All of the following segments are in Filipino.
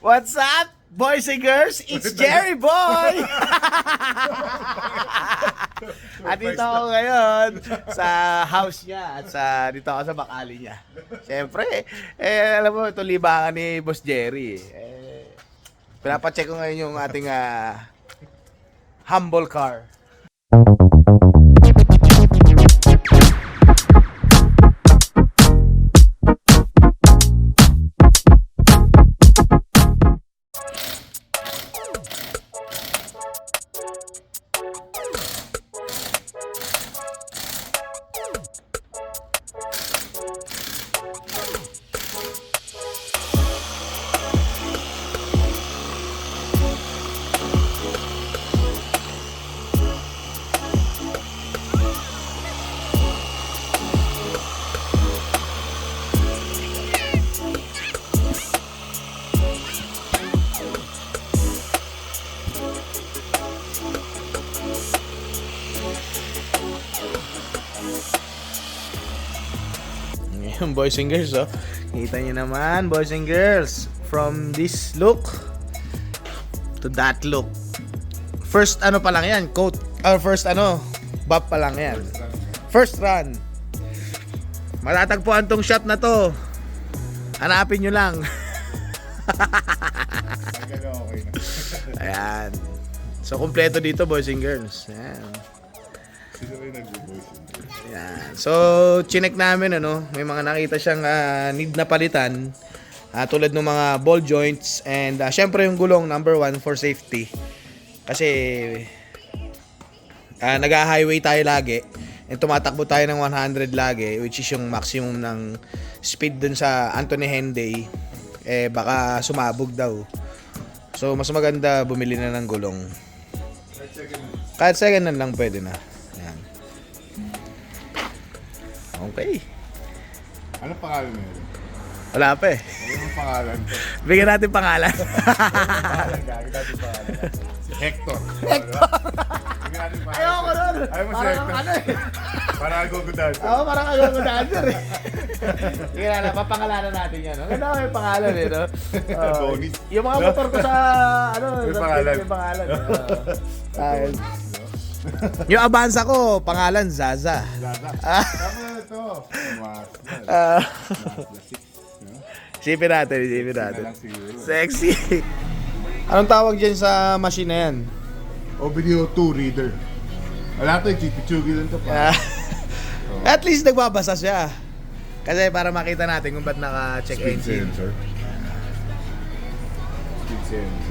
What's up, boys and girls? It's Jerry Boy! at dito ako ngayon sa house niya at sa dito ako sa bakali niya. Siyempre, eh, alam mo, ito libangan ni Boss Jerry. Eh, pinapacheck ko ngayon yung ating ah, humble car. Ngayon, boys and girls, oh. Kita nyo naman, boys and girls. From this look to that look. First ano pa lang yan, coat. Or first ano, bop pa lang yan. First run. Matatagpuan tong shop na to. Hanapin nyo lang. Ayan. So, kompleto dito, boys and girls. Ayan. Sino rin nag-voice? Yan. So, chinek namin ano, may mga nakita siyang ah, need na palitan. Ah, tulad ng mga ball joints and ah, syempre yung gulong number one for safety. Kasi ah, nag-highway tayo lagi and tumatakbo tayo ng 100 lagi which is yung maximum ng speed dun sa Anthony Henday eh baka sumabog daw. So mas maganda bumili na ng gulong. Kahit second hand lang pwede na. Okay. Ano pangalan mo yun? Wala pa eh. Ano yung pangalan? Bigyan natin pangalan. pangalan. Bigyan natin pangalan. Si Hector. Hector! Bigyan natin pangalan. Ayoko nun. Ayaw mo si Parang Hector. ano eh. Para agugudan. Oo, parang agad ko dancer eh. Sige na, na, papangalanan natin yan. Ang ganda ko yung pangalan eh, no? Oo. Yung mga motor ko sa, ano, May sa pangalan. May pangalan. eh. Oo. Ayun. yung Avanza ko, pangalan Zaza. Lada. Ah. Tama na ito. Mazda. Ah. Mazda 6. no? Sipin natin, sipin Na natin. Sexy. Anong tawag dyan sa machine na yan? O video 2 reader. Wala to, chipichugi lang to Ah. pa. At least nagbabasa siya. Kasi para makita natin kung ba't naka-check Speed engine. sensor. Speed sensor.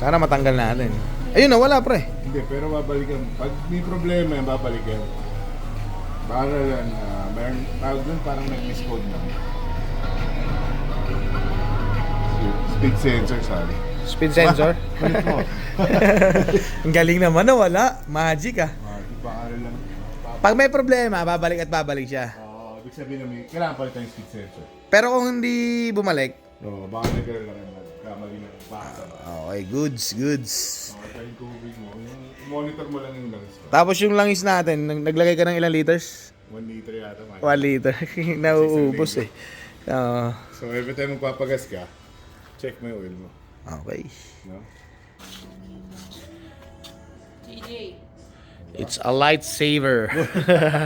Sana matanggal natin. Ayun na, wala pre. Hindi, pero babalikan. Pag may problema yan, babalikan. Para lang, uh, mayroon, tawag dun, parang may miscode na. Speed sensor, sorry. Speed sensor. Kulit mo. Ang galing naman na wala. Magic ah. Ah, di ba, ano lang. Pag may problema, babalik at babalik siya. Oo, ibig sabihin na may, kailangan palitan yung speed sensor. Pero kung hindi bumalik, No, baka nagkaroon lang ng kamali ng basa. okay, goods, goods. Makita yung tubig mo. Yung monitor mo lang yung langis mo. Tapos yung langis natin, nag- naglagay ka ng ilang liters? 1 liter yata. man. 1 liter. Nauubos eh. Oo. So every time magpapagas ka, check mo yung oil mo. okay. No? DJ, It's a lightsaver.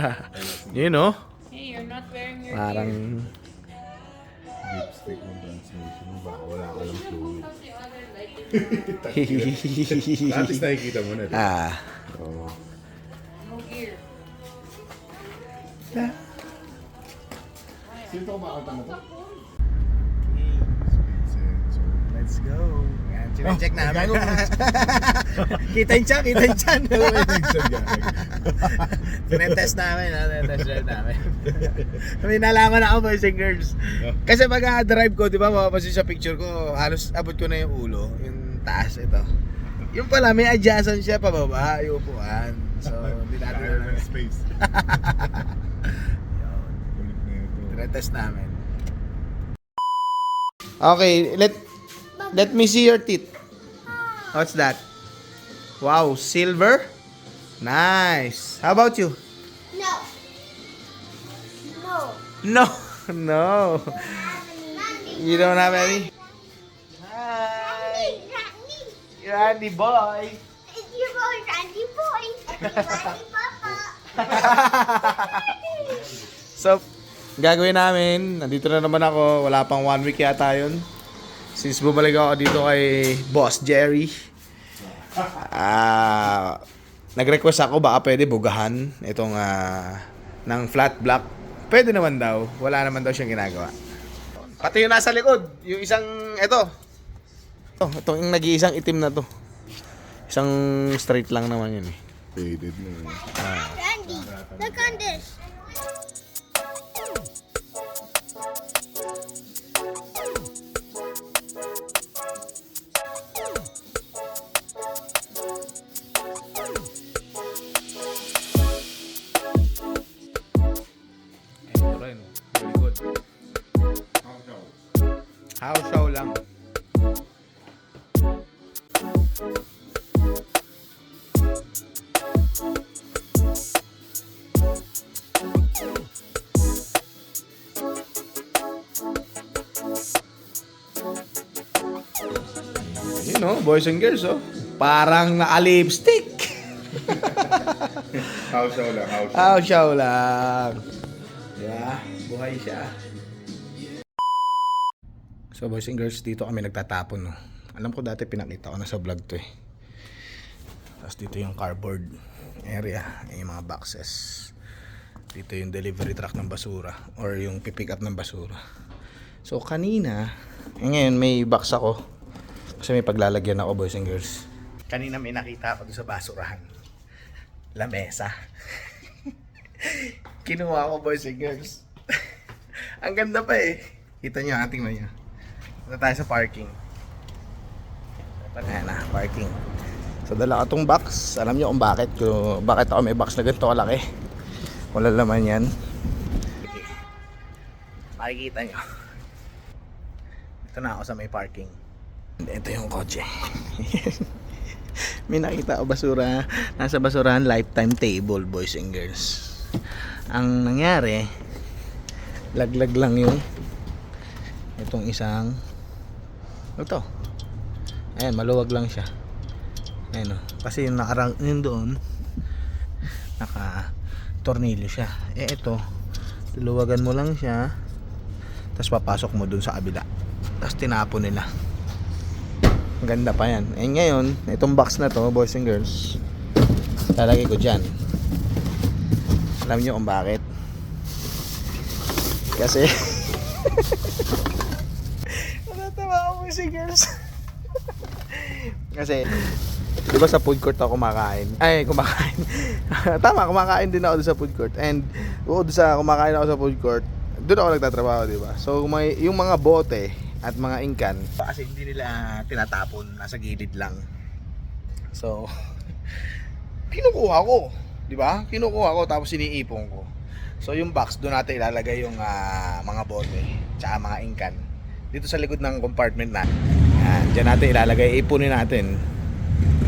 you know? hey, you're not wearing your Parang... Dipstick ng transmission mo. Baka wala ka lang fluid. At least nakikita mo na. di ba? ah. Oo. No gear. Sino ito kumakanta mo to? Speed sensor. Let's go. Yan, check Oh, namin. kita yung tiyan, kita yung. Pinag- Tinetest namin, ha? Tinetest drive namin. May nalaman ako, boys and girls. Kasi pag drive ko, di ba, mapapansin sa picture ko, halos abot ko na yung ulo, yung taas ito. Yung pala, may adjacent siya pababa, yung upuan. So, hindi natin space. Na ito. Tinetest namin. Okay, let let me see your teeth. What's that? Wow, silver? Nice. How about you? No. No, no. You don't have any? Hi, Randy boy. so, gagawin namin, nandito na naman ako, wala pang one week yata yun. Since bumalik ako dito kay Boss Jerry, ah, nag-request ako baka pwede bugahan itong ah, ng flat block. Pwede naman daw, wala naman daw siyang ginagawa. Pati yung nasa likod, yung isang, ito. Ito, itong yung nag-iisang itim na to. Isang straight lang naman yun eh. Faded na. yun. Randy, look on this. Show lang. You know, boys and girls, oh. Parang naka-lipstick. House show lang. House show lang. Diba? Buhay siya. So boys and girls, dito kami nagtatapon. No? Alam ko dati pinakita ko na sa vlog to eh. Tapos dito yung cardboard area, yung mga boxes. Dito yung delivery truck ng basura or yung pipick up ng basura. So kanina, eh, ngayon may box ako. Kasi may paglalagyan ako boys and girls. Kanina may nakita ako sa basurahan. Lamesa. Kinuha ko boys and girls. Ang ganda pa eh. Kita nyo, ha? tingnan nyo. Punta tayo sa parking. Ayan na, parking. So dala ko tong box. Alam nyo kung bakit. Kung bakit ako may box na ganito kalaki. Wala laman yan. Makikita nyo. Ito na ako sa may parking. Ito yung kotse. may nakita ako basura. Nasa basurahan lifetime table boys and girls. Ang nangyari, laglag lang yung itong isang ito. Ayan, maluwag lang siya. Ayan o. Kasi yung nakarang, yun doon, naka tornilyo siya. Eh ito, luluwagan mo lang siya, tapos papasok mo dun sa kabila. Tapos tinapon nila. Ang ganda pa yan. Eh ngayon, itong box na to, boys and girls, lalagay ko dyan. Alam nyo kung bakit? Kasi, ako girls. Kasi, di ba sa food court ako kumakain? Ay, kumakain. Tama, kumakain din ako sa food court. And, bukod sa kumakain ako sa food court, doon ako nagtatrabaho, di ba? So, may, yung mga bote at mga ingkan, kasi hindi nila tinatapon, nasa gilid lang. So, kinukuha ko, di ba? Kinukuha ko tapos iniipon ko. So, yung box, doon natin ilalagay yung ah, mga bote, tsaka mga ingkan. Dito sa likod ng compartment na. Yan, dyan natin ilalagay, ipunin natin.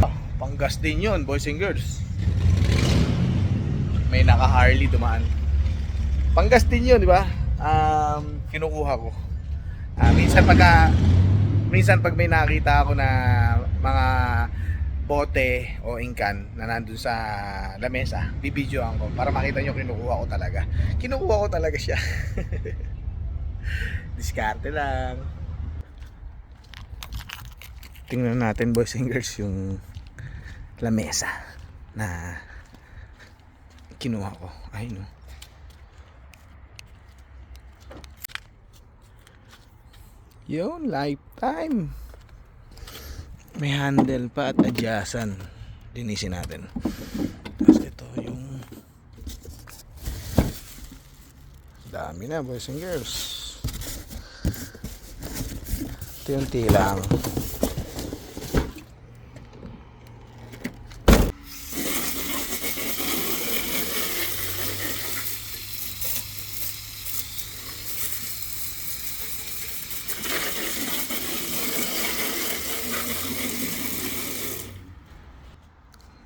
Ah, panggas din yun, boys and girls. May naka Harley dumaan. Panggas din yun, di ba? Um, kinukuha ko. Ah, minsan pagka minsan pag may nakita ako na mga bote o ingkan na nandun sa lamesa, bibidyoan ko para makita nyo kinukuha ko talaga. Kinukuha ko talaga siya. Diskarte lang. Tingnan natin boys and girls yung lamesa na kinuha ko. Ay no. Yun, lifetime. May handle pa at adyasan. Linisin natin. Tapos ito yung dami na boys and girls. Ito yung tilang.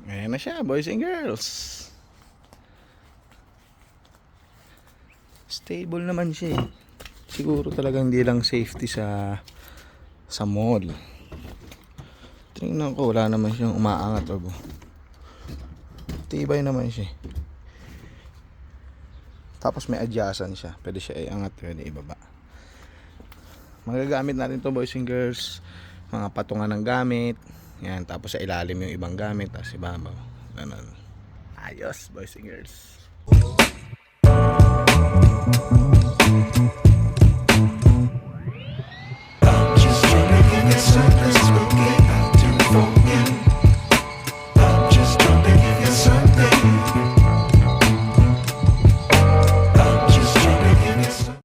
Ayan na siya, boys and girls. Stable naman siya eh. Siguro talagang hindi lang safety sa sa mall. Tingnan ko, wala naman siyang umaangat o. Tibay naman siya. eh. Tapos may adjacent siya. Pwede siya iangat, pwede ibaba. Magagamit natin to boys and girls. Mga patungan ng gamit. Yan, tapos sa ilalim yung ibang gamit. Tapos ibabaw. Ganun. Ayos, boys and girls.